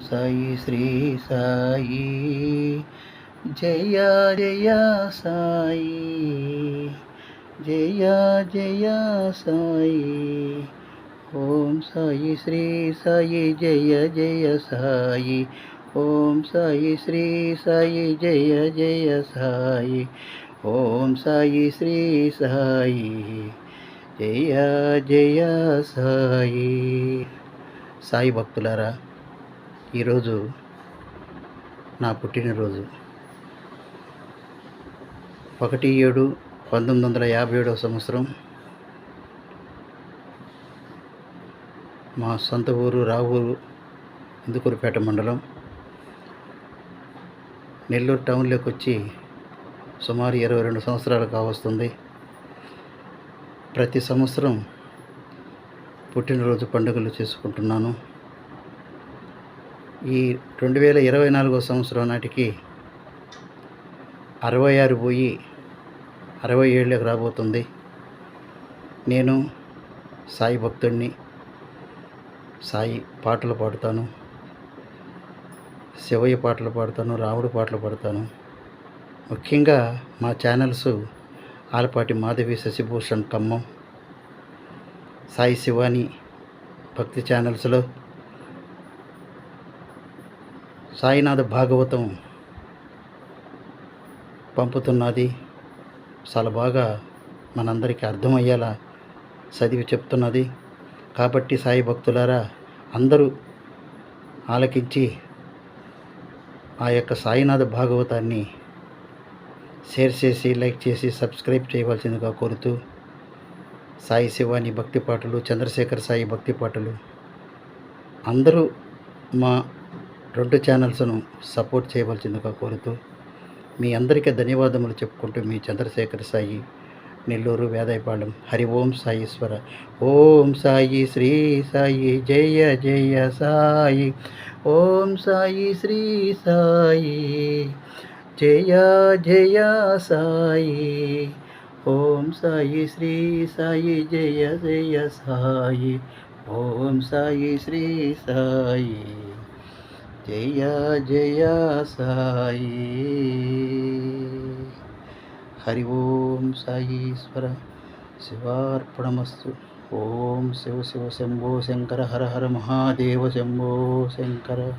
సాయి శ్రీ సాయి జయ జయ సాయి జయ జయ సాయి ఓం సాయి శ్రీ సాయి జయ జయ సాయి ఓం సాయి శ్రీ సాయి జయ జయ సాయి ఓం సాయి శ్రీ సాయి జయ జయ సాయి సాయి భక్తులారా ఈరోజు నా పుట్టినరోజు. ఒకటి ఏడు పంతొమ్మిది వందల యాభై ఏడవ సంవత్సరం మా సొంత ఊరు రావూరు ఇందుకూరుపేట మండలం. నెల్లూరు టౌన్లోకి వచ్చి సుమారు ఇరవై రెండు సంవత్సరాలు కావస్తుంది. ప్రతి సంవత్సరం పుట్టినరోజు పండుగలు చేసుకుంటున్నాను. ఈ రెండు వేల ఇరవై నాలుగో సంవత్సరం నాటికి అరవై ఆరు పోయి అరవై ఏళ్ళకి రాబోతుంది. నేను సాయి భక్తుడిని సాయి పాటలు పాడుతాను శివయ్య పాటలు పాడతాను రాముడు పాటలు పాడతాను. ముఖ్యంగా మా ఛానల్స్ ఆలపాటి మాధవి శశిభూషణ్ ఖమ్మం సాయి శివాని భక్తి ఛానల్స్లో సాయినాథ భాగవతం పంపుతున్నది. చాలా బాగా మనందరికీ అర్థమయ్యేలా చదివి చెప్తున్నది. కాబట్టి సాయి భక్తులారా అందరూ ఆలకించి ఆ యొక్క సాయినాథ భాగవతాన్ని షేర్ చేసి లైక్ చేసి సబ్స్క్రైబ్ చేయవలసిందిగా కోరుతూ సాయి శివాని భక్తి పాటలు చంద్రశేఖర్ సాయి భక్తి పాటలు అందరూ మా రెండు ఛానల్స్ను సపోర్ట్ చేయవలసిందిగా కోరుతూ మీ అందరికీ ధన్యవాదములు చెప్పుకుంటూ మీ చంద్రశేఖర్ సాయి నెల్లూరు వేదాయపాళెం హరి ఓం సాయీశ్వర. ఓం సాయి శ్రీ సాయి జయ జయ సాయి. ఓం సాయి శ్రీ సాయి జయ జయ సాయి. ఓం సాయి శ్రీ సాయి జయ జయ సాయి. ఓం సాయి శ్రీ సాయి. జయ జయ సాయి. హరి ఓం సాయీశ్వర శివార్పణమస్తు. ఓం శివ శివ శంభో శంకర హర హర మహాదేవ శంభో శంకర.